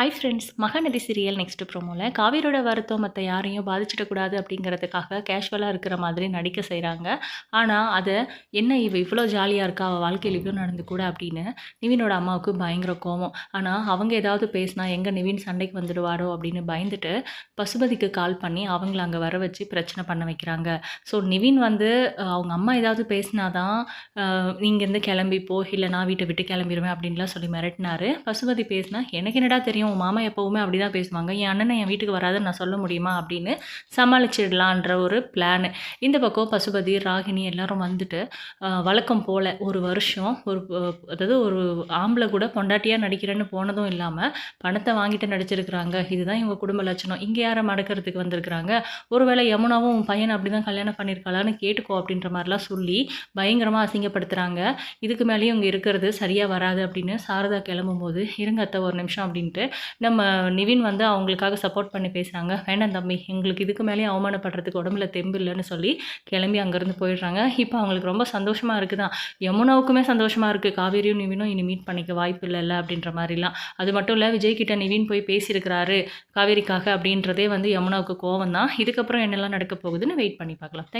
Hi friends Mahanadi serial next ப்ரோமோவில் காவேரியோட வருத்தம் மற்ற யாரையும் பாதிச்சிடக்கூடாது அப்படிங்கிறதுக்காக கேஷுவலாக இருக்கிற மாதிரி நடிக்க செய்கிறாங்க ஆனால் அதை என்ன இவ இவ்வளோ ஜாலியாக இருக்கா? அவள் வாழ்க்கையில் இவ்வளோ நடந்து கூட அப்படின்னு நிவினோட அம்மாவுக்கு பயங்கர கோவம். ஆனால் அவங்க ஏதாவது பேசினா எங்கே நிவின் சண்டைக்கு வந்துடுவாரோ அப்படின்னு பயந்துட்டு பசுபதிக்கு கால் பண்ணி அவங்கள அங்கே வர வச்சு பிரச்சனை பண்ண வைக்கிறாங்க. ஸோ நிவின் வந்து அவங்க அம்மா ஏதாவது பேசினாதான் இங்கேருந்து கிளம்பி போ இல்லை நான் வீட்டை விட்டு கிளம்பிடுவேன் அப்படின்லாம் சொல்லி மிரட்டினாரு. பசுபதி பேசினா எனக்கு என்னடா தெரியும்? உன் மாமா எப்போவுமே அப்படி தான் பேசுவாங்க. என் அண்ணனை என் வீட்டுக்கு வராதுன்னு நான் சொல்ல முடியுமா அப்படின்னு சமாளிச்சிடலான்ற ஒரு பிளான் இந்த பக்கம் பசுபதி ராகினி எல்லாரும் வந்துட்டு வழக்கம் போல் ஒரு வருஷம் ஒரு அதாவது ஒரு ஆம்பளை கூட பொண்டாட்டியாக நடிக்கிறேன்னு போனதும் இல்லாமல் பணத்தை வாங்கிட்டு நடிச்சிருக்கிறாங்க. இதுதான் இவங்க குடும்ப லட்சணம். இங்கே யாரை மடக்கிறதுக்கு வந்திருக்கிறாங்க? ஒருவேளை யமுனாவும் உன் பையனை அப்படி தான் கல்யாணம் பண்ணியிருக்காளான்னு கேட்டுக்கோ அப்படின்ற மாதிரிலாம் சொல்லி பயங்கரமாக அசிங்கப்படுத்துகிறாங்க இதுக்கு மேலேயும் இங்கே இருக்கிறது சரியாக வராது அப்படின்னு சாரதா கிளம்பும்போது இருங்க அத்தை ஒரு நிமிஷம் அப்படின்ட்டு நம்ம நிவின் வந்து அவங்களுக்காக சப்போர்ட் பண்ணி பேசுகிறாங்க வேண்டாம் தம்பி எங்களுக்கு இதுக்கு மேலேயும் அவமானப்படுறதுக்கு உடம்புல தெம்பு இல்லைன்னு சொல்லி கிளம்பி அங்கேருந்து போயிடுறாங்க. இப்போ அவங்களுக்கு ரொம்ப சந்தோஷமாக இருக்குதான். யமுனாவுக்குமே சந்தோஷமாக இருக்குது காவேரியும் நிவினும் இனி மீட் பண்ணிக்க வாய்ப்பு இல்லைல்ல அப்படின்ற மாதிரிலாம். அது மட்டும் இல்லை விஜய் கிட்ட நிவின் போய் பேசியிருக்கிறாரு காவேரிக்காக அப்படின்றதே வந்து யமுனாவுக்கு கோவம் தான் இதுக்கப்புறம் என்னெல்லாம் நடக்க போகுதுன்னு வெயிட் பண்ணி பார்க்கலாம். தேங்க்யூ